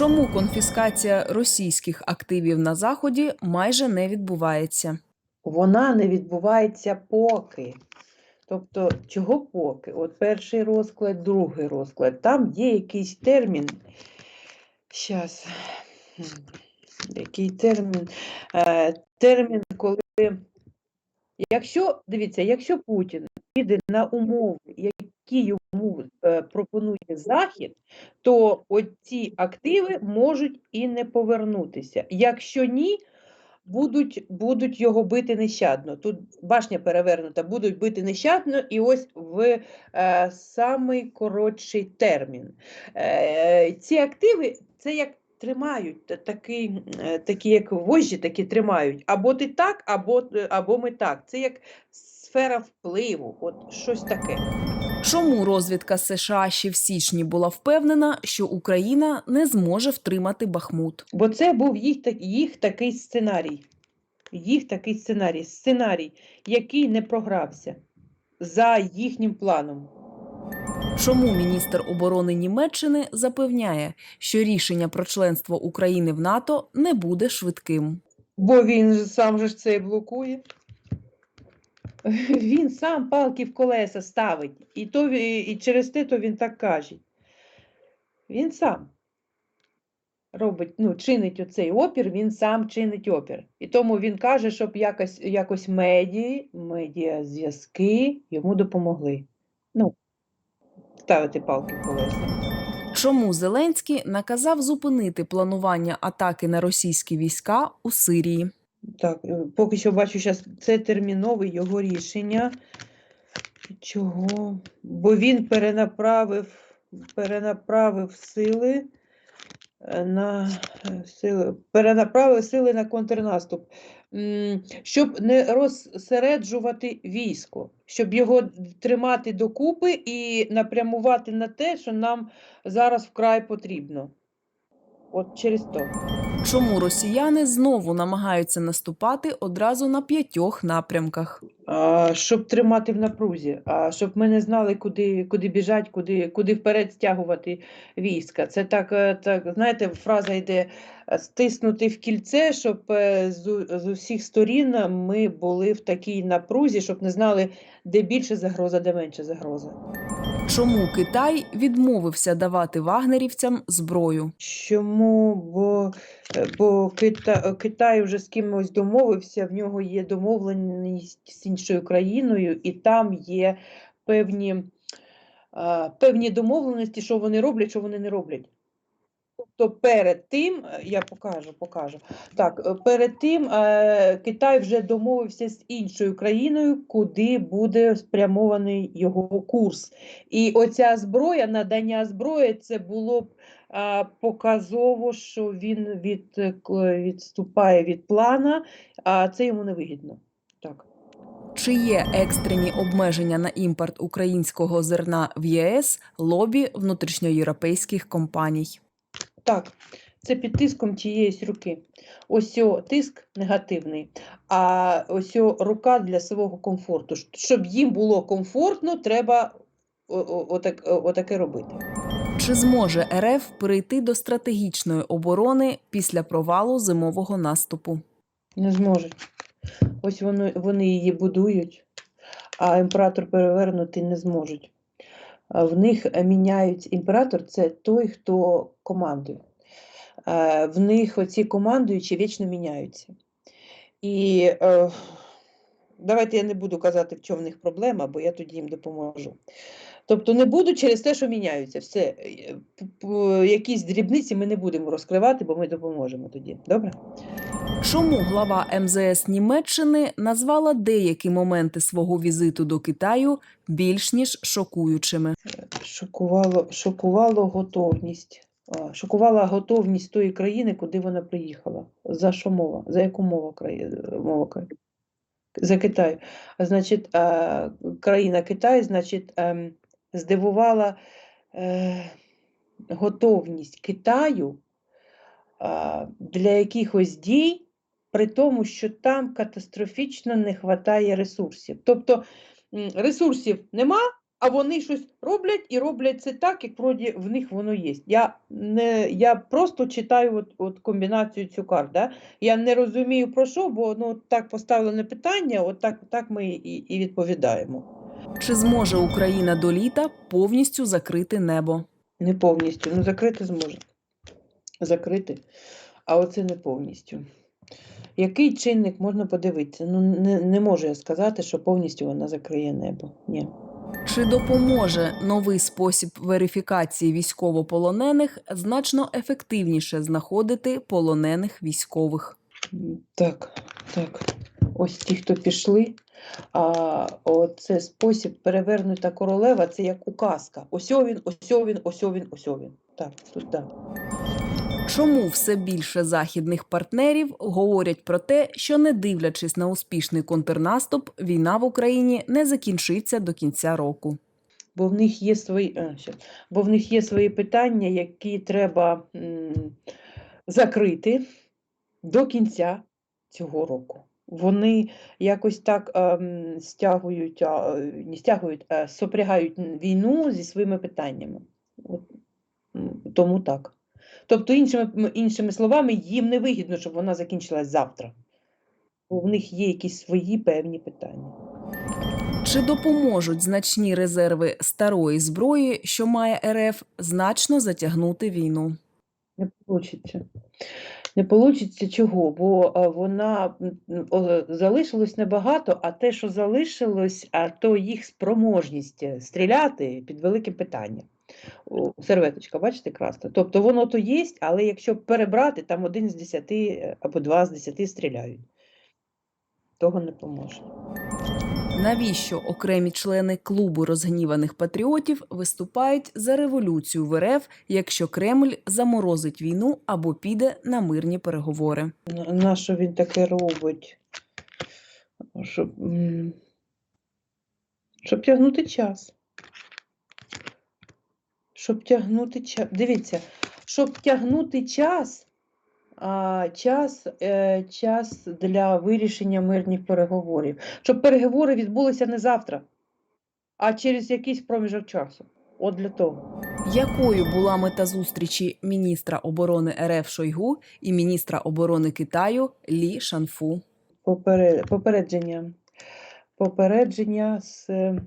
Чому конфіскація російських активів на заході майже не відбувається? Вона не відбувається поки. Тобто, чого поки? От перший розклад, другий розклад. Там є якийсь термін. Щас. Який термін? Е, термін, коли. Якщо, дивіться, якщо Путін піде на умови, які йому е, пропонує Захід, то ці активи можуть і не повернутися. Якщо ні, будуть, будуть його бити нещадно. Тут башня перевернута, будуть бити нещадно, і ось в е, самий коротший термін. Е, ці активи це як тримають, та- такий, е, такі як вожжі, такі тримають. Або ти так, або, е, або ми так. Це як сфера впливу, от щось таке. Чому розвідка США ще в січні була впевнена, що Україна не зможе втримати Бахмут? Бо це був їх, їх такий сценарій. Їх такий сценарій. Сценарій, який не програвся за їхнім планом. Чому міністр оборони Німеччини запевняє, що рішення про членство України в НАТО не буде швидким? Бо він сам же ж це і блокує. Він сам палки в колеса ставить. І, то, і через те то він так каже. Він сам робить, ну, чинить оцей опір, він сам чинить опір. І тому він каже, щоб якось, якось медії, медіа зв'язки йому допомогли. Ну, ставити палки в колеса. Чому Зеленський наказав зупинити планування атаки на російські війська у Сирії? Так, е, поки що бачу, зараз це термінове його рішення. Чого? Бо він перенаправив, перенаправив сили е, на е, сили, перенаправив сили на контрнаступ, щоб не розсереджувати військо, щоб його тримати докупи і напрямувати на те, що нам зараз вкрай потрібно. От через то. Чому росіяни знову намагаються наступати одразу на п'ятьох напрямках? А, щоб тримати в напрузі, а щоб ми не знали, куди, куди біжать, куди, куди вперед стягувати війська. Це так, е, так, знаєте, фраза йде стиснути в кільце, щоб е, з, усіх сторін ми були в такій напрузі, щоб не знали, де більше загроза, де менше загроза. Чому Китай відмовився давати вагнерівцям зброю? Чому? Бо, е, бо Кита, Китай вже з кимось домовився, в нього є домовленість з іншою країною, і там є певні, певні домовленості, що вони роблять, що вони не роблять. Тобто перед тим, е, я покажу, покажу. Так, е, перед тим е, Китай вже домовився з іншою країною, куди буде спрямований його курс. І оця зброя, надання зброї, це було б показово, що він від, відступає від плана, а це йому не вигідно. Так. Чи є екстрені обмеження на імпорт українського зерна в ЄС лобі внутрішньоєвропейських компаній? Так, це під тиском чиєїсь руки. Ось о, тиск негативний, а ось о, рука для свого комфорту. Щоб їм було комфортно, треба отак, отаке робити. Чи зможе РФ перейти до стратегічної оборони після провалу зимового наступу? Не зможуть. Ось вони, вони її будують, а імператор перевернути не зможуть. А В них е, міняють імператор це той, хто командує. Е, В них оці командуючі вічно міняються. І е, давайте я не буду казати, в чому в них проблема, бо я тоді їм допоможу. Тобто не будуть через те, що міняються. Все, Е, якісь дрібниці ми не будемо розкривати, бо ми допоможемо тоді. Добре? Чому глава МЗС Німеччини назвала деякі моменти свого візиту до Китаю більш ніж шокуючими? Шокувало, шокувало готовність. Шокувала готовність тої країни, куди вона приїхала. За що мова? За яку мову країни? Мова країни? За Китай. Значить, країна Китай, значить, ем, здивувала е, готовність Китаю для якихось дій, при тому, що там катастрофічно не вистачає ресурсів. Тобто ресурсів нема, А вони щось роблять і роблять це так, як вроді в них воно є. Я, не, я просто читаю от, от комбінацію цю карт. Да? Я не розумію про що, бо ну, так поставлене питання, от так, так ми і, і відповідаємо. Чи зможе Україна до літа повністю закрити небо? Не повністю. Ну, закрити зможе. Закрити. А оце не повністю. Який чинник можна подивитися? Ну, не, не можу я сказати, що повністю вона закриє небо. Ні. Чи допоможе новий спосіб верифікації військовополонених значно ефективніше знаходити полонених військових? Так, так. Ось ті, хто пішли. А оце спосіб перевернута королева, це як указка. Ось він, ось він, ось він, ось він. Так, тут так. Чому все більше західних партнерів говорять про те, що не дивлячись на успішний контрнаступ, війна в Україні не закінчиться до кінця року? Бо в них є свої, а, щас. бо в них є свої питання, які треба закрити до кінця цього року. Вони якось так ем, стягують, а, е, не стягують, а сопрягають війну зі своїми питаннями. От, тому так. Тобто, іншими, іншими словами, їм не вигідно, щоб вона закінчилась завтра. Бо в них є якісь свої певні питання. Чи допоможуть значні резерви старої зброї, що має РФ, значно затягнути війну? Не получиться. Не получиться чого? Бо вона м, о, залишилось небагато, а те, що залишилось, а то їх спроможність е, стріляти під великим питанням. Серветочка, бачите, красна. Тобто воно то є, але якщо перебрати, там один з десяти е, або два з десяти стріляють. Того не поможе. Навіщо окремі члени клубу розгніваних патріотів виступають за революцію в РФ, якщо Кремль заморозить війну або піде на мирні переговори? На що він таке робить? Щоб, щоб тягнути час. Щоб тягнути час. Дивіться, щоб тягнути час, а, час, е, час для вирішення мирних переговорів. Щоб переговори відбулися не завтра, а через якийсь проміжок часу. От для того. Якою була мета зустрічі міністра оборони РФ Шойгу і міністра оборони Китаю Лі Шанфу? Попере- Попередження. Попередження з. е,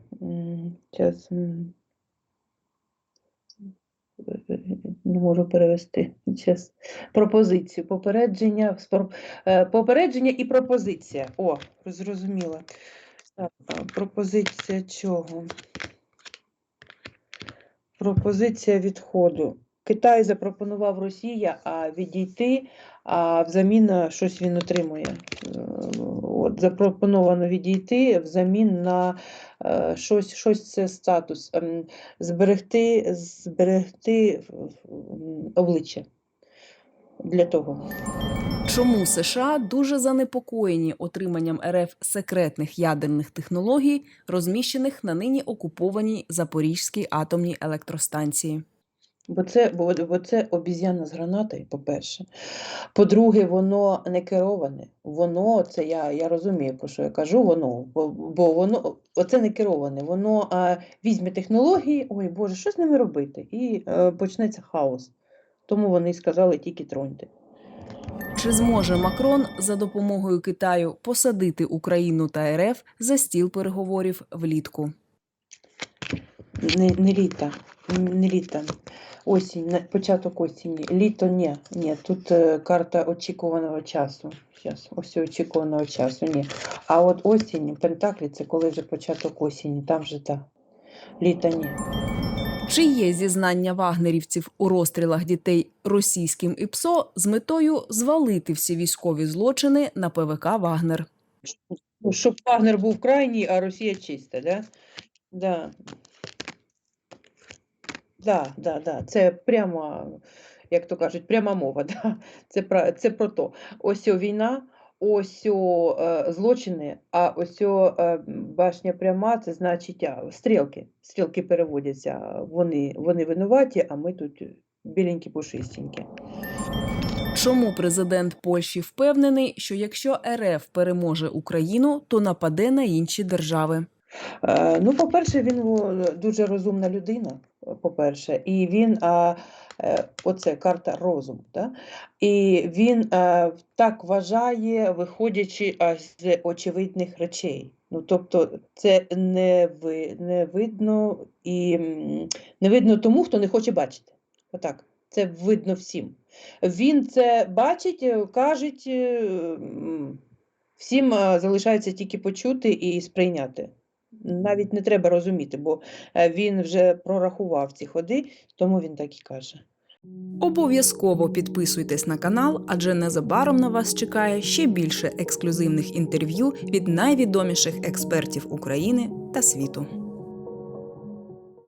не можу перевести. Зараз. Пропозицію. Попередження, е, попередження і пропозиція. О, зрозуміла. Пропозиція чого? Пропозиція відходу. Китай запропонував Росія а відійти, а взамін щось він отримує. Е, От, запропоновано відійти взамін на е, щось, щось це статус, ем, зберегти, зберегти обличчя для того. Чому США дуже занепокоєні отриманням РФ секретних ядерних технологій, розміщених на нині окупованій Запорізькій атомній електростанції? Бо це, бо, бо це обіз'яна з гранатою, по-перше. По-друге, воно не кероване. Воно, це я, я розумію, про що я кажу, воно, бо, бо воно, оце не кероване. Воно а, візьме технології, ой Боже, що з ними робити? І е, почнеться хаос. Тому вони сказали тільки троньте. Чи зможе Макрон за допомогою Китаю посадити Україну та РФ за стіл переговорів влітку? Не, не літа, не літа. Осінь, початок осені. Літо ні. Ні, тут е, карта очікуваного часу. Щас, ось очікуваного часу, ні. А от осінь, Пентаклі це коли вже початок осені, там вже так. Літа ні. Чи є зізнання вагнерівців у розстрілах дітей російським ІПСО з метою звалити всі військові злочини на ПВК Вагнер? Щоб Вагнер був крайній, а Росія чиста, да? Да. Да, да, да. Це прямо, як то кажуть, пряма мова. Да? Це, про, це про то. Ось о війна, ось о, е, злочини, а ось о, е, башня пряма, це значить а, стрілки. Стрілки переводяться. Вони, вони винуваті, а ми тут біленькі пушистенькі. Чому президент Польщі впевнений, що якщо РФ переможе Україну, то нападе на інші держави? Е, Ну, по-перше, він дуже розумна людина, по-перше, і він, а, е, оце карта розум, да? і він е, так вважає, виходячи з очевидних речей. Ну, тобто, це не, ви, не видно і не видно тому, хто не хоче бачити. Отак, це видно всім. Він це бачить, е, кажуть, всім залишається тільки почути і сприйняти. Навіть не треба розуміти, бо е, він вже прорахував ці ходи, тому він так і каже. Обов'язково підписуйтесь на канал, адже незабаром на вас чекає ще більше ексклюзивних інтерв'ю від найвідоміших експертів України та світу.